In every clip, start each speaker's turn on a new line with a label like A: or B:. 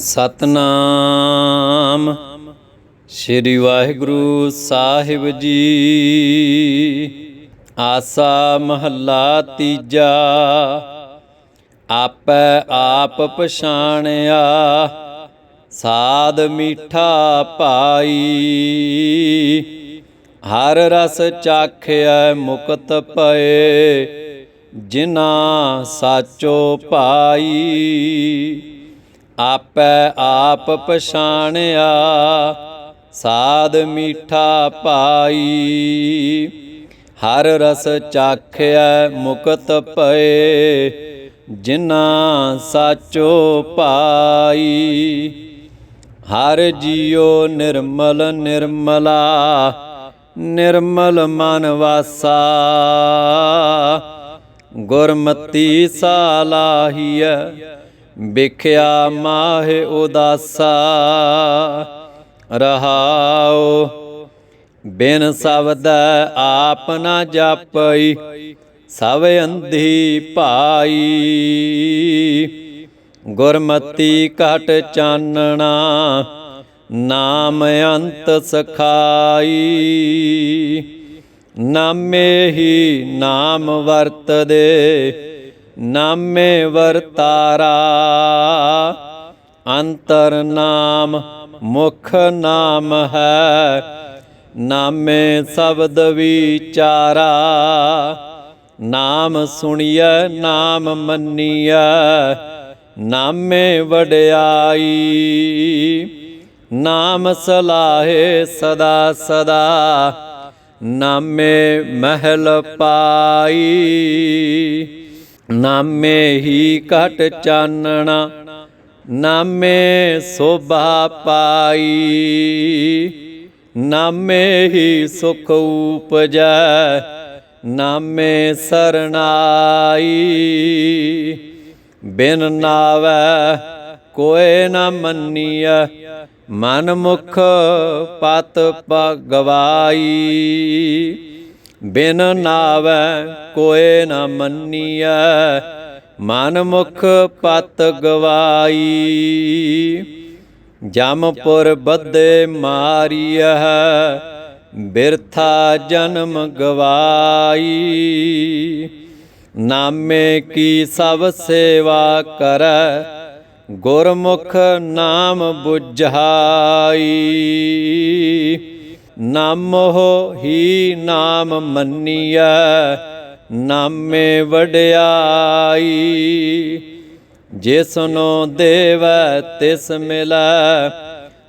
A: ਸਤਨਾਮ। ਸ੍ਰੀ ਵਾਹਿਗੁਰੂ ਸਾਹਿਬ ਜੀ। ਆਸਾ ਮਹੱਲਾ ਤੀਜਾ। ਆਪੈ ਆਪ ਪਛਾਣਿਆ ਸਾਦ ਮੀਠਾ ਪਾਈ। ਹਰ ਰਸ ਚਾਖਿਆ ਮੁਕਤ ਪਏ ਜਿਨਾ ਸਾਚੋ ਪਾਈ। ਆਪੈ ਆਪ ਪਛਾਣਿਆ ਸਾਦ ਮੀਠਾ ਪਾਈ। ਹਰ ਰਸ ਚਾਖਿਆ ਮੁਕਤ ਪਏ ਜਿਨਾ ਸਾਚੋ ਪਾਈ। ਹਰ ਜੀਉ ਨਿਰਮਲ ਨਿਰਮਲਾ, ਨਿਰਮਲ ਮਨ ਵਾਸਾ। ਗੁਰਮਤੀ ਸਾਲਾਹੀਐ ਵਿਖਿਆ ਮਾਹਿ ਉਦਾਸਾ, ਰਹਾਉ। ਬਿਨ ਸ਼ਬਦ ਆਪ ਨਾ ਜਾਪਈ, ਸਭ ਅੰਧੀ ਭਾਈ ਗੁਰਮਤੀ ਘਟ ਚਾਨਣਾ, ਨਾਮ ਅੰਤ ਸਖਾਈ। ਨਾਮੇ ਹੀ ਨਾਮ ਵਰਤਦੇ ਨਾਮੇ ਵਰਤਾਰਾ, ਅੰਤਰ ਨਾਮ ਮੁਖ ਨਾਮ ਹੈ, ਨਾਮੇ ਸ਼ਬਦ ਵਿਚਾਰਾ, ਨਾਮ ਸੁਣੀਐ, ਨਾਮ ਮੰਨੀਐ, ਨਾਮੇ ਵਡਿਆਈ, ਨਾਮ ਸਲਾਹੇ ਸਦਾ ਸਦਾ, ਨਾਮੇ ਮਹਿਲ ਪਾਈ। ਨਾਮੇ ਹੀ ਘਟ ਚਾਨਣਾ, ਨਾਮੇ ਸੋਭਾ ਪਾਈ। ਨਾਮੇ ਹੀ ਸੁਖ ਉਪਜੈ, ਨਾਮੇ ਸਰਨਾਈ ਬਿਨ ਨਾਵੈ ਕੋਏ ਨਾ ਮੰਨੀਐ, ਮਨ ਮੁਖ ਪਤ ਪਗਵਾਈ ਬਿਨ ਨਾਵੈ ਕੋਏ ਨਾ ਮੰਨੀਐ, ਮਨ ਮੁਖ ਪਤ ਗਵਾਈ। ਜਮਪੁਰ ਬੱਦੇ ਮਾਰੀਐ, ਬਿਰਥਾ ਜਨਮ ਗਵਾਈ। ਨਾਮੇ ਕੀ ਸਭ ਸੇਵਾ ਕਰੈ, ਗੁਰਮੁਖ ਨਾਮ ਬੁਝਾਈ। ਨਾਮੋ ਹੀ ਨਾਮ ਮੰਨੀਐ, ਨਾਮੇ ਵਡਿਆਈ। ਜਿਸਨੋ ਦੇਵੈ, ਤਿਸ ਮਿਲੈ,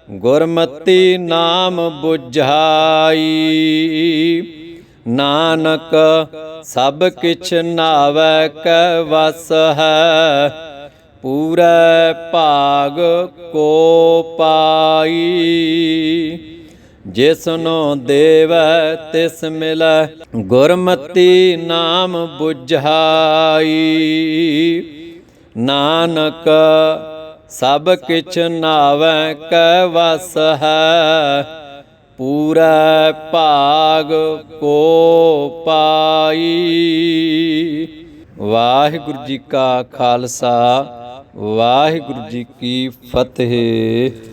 A: ਗੁਰਮਤੀ ਨਾਮ 부ਝਾਈ ਨਾਨਕ ਸਭ ਕਿਛ ਨਾਵੈ, ਕੈ ਵਸ ਹੈ, ਪੂਰੈ ਭਾਗ ਕੋ ਪਾਈ। ਜਿਸਨੋ ਦੇਵੈ ਤਿਸ ਮਿਲੈ, ਗੁਰਮਤੀ ਨਾਮ 부ਝਾਈ ਨਾਨਕ, ਸਭ ਕਿਛ ਨਾਵੈ, ਕੈ ਵਸ ਹੈ। ਪੂਰਾ ਭਾਗ ਕੋ ਪਾਈ। ਵਾਹਿਗੁਰੂ ਜੀ ਕਾ ਖਾਲਸਾ, ਵਾਹਿਗੁਰੂ ਜੀ ਕੀ ਫਤਿਹ।